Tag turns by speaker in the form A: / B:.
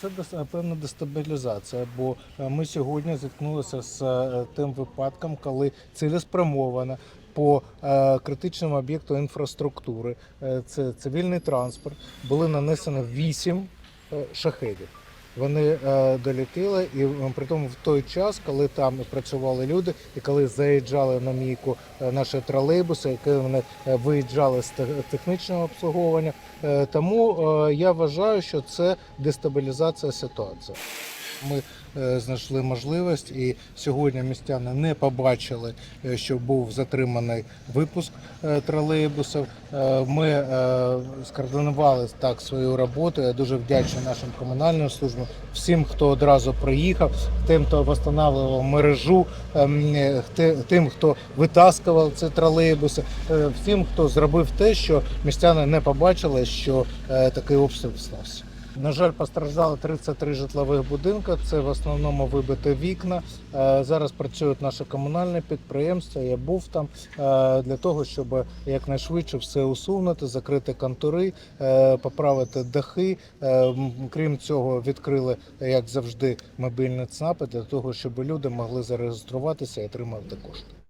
A: Це певна дестабілізація, бо е, ми сьогодні зіткнулися з е, тим випадком, коли цілеспрямовано по е, критичному об'єкту інфраструктури, це цивільний транспорт, були нанесені вісім шахедів. Вони е, долетіли, і при тому в той час, коли там працювали люди, і коли заїжджали на мійку е, наші тролейбуси, які вони е, виїжджали з те- технічного обслуговування. Тому я вважаю, що це дестабілізація ситуації. Ми е, знайшли можливість, і сьогодні містяни не побачили, е, що був затриманий випуск е, тролейбусів. Ми скоординували так свою роботу. Я дуже вдячний нашим комунальним службам, всім, хто одразу приїхав, тим, хто встановлював мережу, ем, тим, хто витаскував ці тролейбуси, всім, хто зробив те, що містяни не побачили, що такий обстріл стався. На жаль, постраждали 33 житлових будинки. Це в основному вибиті вікна. Е, Зараз працюють наші комунальні підприємства. Я був там е, для того, щоб якнайшвидше все усунути, закрити контури, е, поправити дахи. Крім цього, відкрили, як завжди, мобільні ЦНАПи для того, щоб люди могли зареєструватися і отримати кошти.